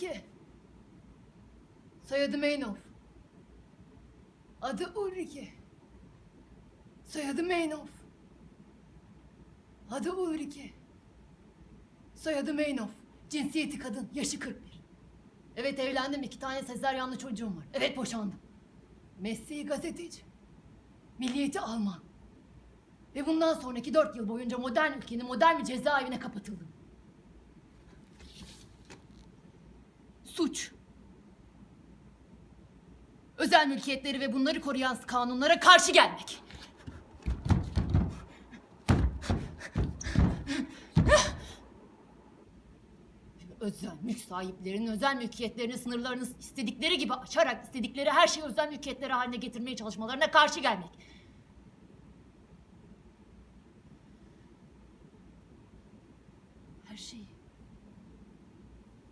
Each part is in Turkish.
Ulrike. Soyadı Meynov. Adı Ulrike. Soyadı Meynov. Adı Ulrike. Soyadı Meynov. Cinsiyeti kadın. Yaşı 41. Evet evlendim. iki tane sezaryenli çocuğum var. Evet boşandım. Mesleği gazeteci. Milliyeti Alman. Ve bundan sonraki dört yıl boyunca modern ülkenin modern bir cezaevine kapatıldım. Suç. Özel mülkiyetleri ve bunları koruyan kanunlara karşı gelmek. Özel mülk sahiplerinin özel mülkiyetlerini sınırlarını istedikleri gibi açarak istedikleri her şeyi özel mülkiyetleri haline getirmeye çalışmalarına karşı gelmek. Her şeyi.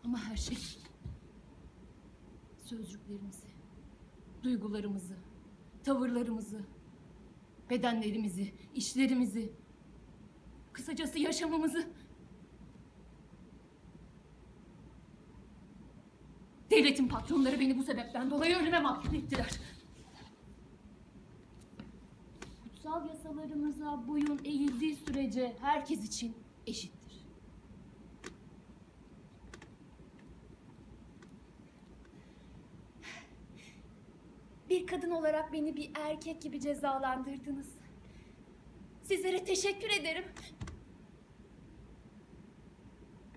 Ama her şey. Sözcüklerimizi, duygularımızı, tavırlarımızı, bedenlerimizi, işlerimizi, kısacası yaşamımızı Devletin patronları beni bu sebepten dolayı ölüme mahkum ettiler. Kutsal yasalarımıza boyun eğildiği sürece herkes için eşittir. Bir kadın olarak beni bir erkek gibi cezalandırdınız. Sizlere teşekkür ederim.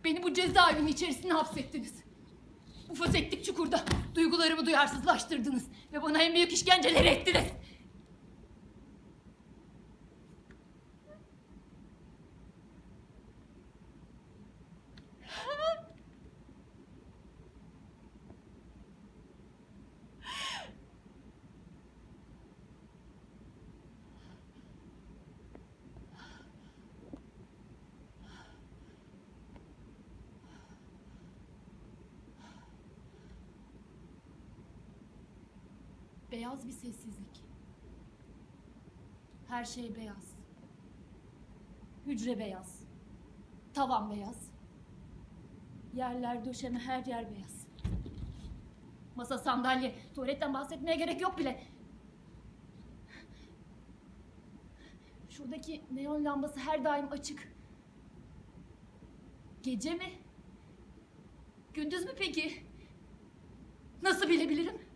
Beni bu cezaevinin içerisine hapsettiniz. Bu fazetlik çukurda duygularımı duyarsızlaştırdınız ve bana en büyük işkenceleri ettiniz. Beyaz bir sessizlik. Her şey beyaz. Hücre beyaz. Tavan beyaz. Yerler, döşeme, her yer beyaz. Masa, sandalye, tuvaletten bahsetmeye gerek yok bile. Şuradaki neon lambası her daim açık. Gece mi? Gündüz mü peki? Nasıl bilebilirim?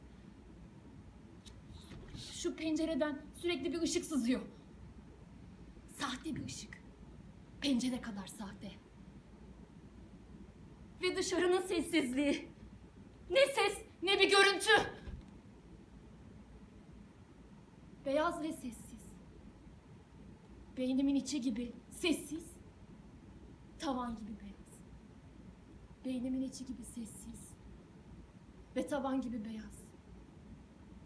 Şu pencereden sürekli bir ışık sızıyor. Sahte bir ışık. Pencere kadar sahte. Ve dışarının sessizliği. Ne ses ne bir görüntü. Beyaz ve sessiz. Beynimin içi gibi sessiz. Tavan gibi beyaz. Beynimin içi gibi sessiz. Ve tavan gibi beyaz.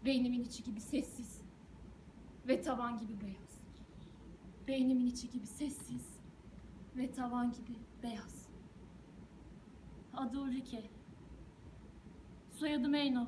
Beynimin içi gibi sessiz ve tavan gibi beyaz. Beynimin içi gibi sessiz ve tavan gibi beyaz. Adı Ulrike. Soyadı Meynov.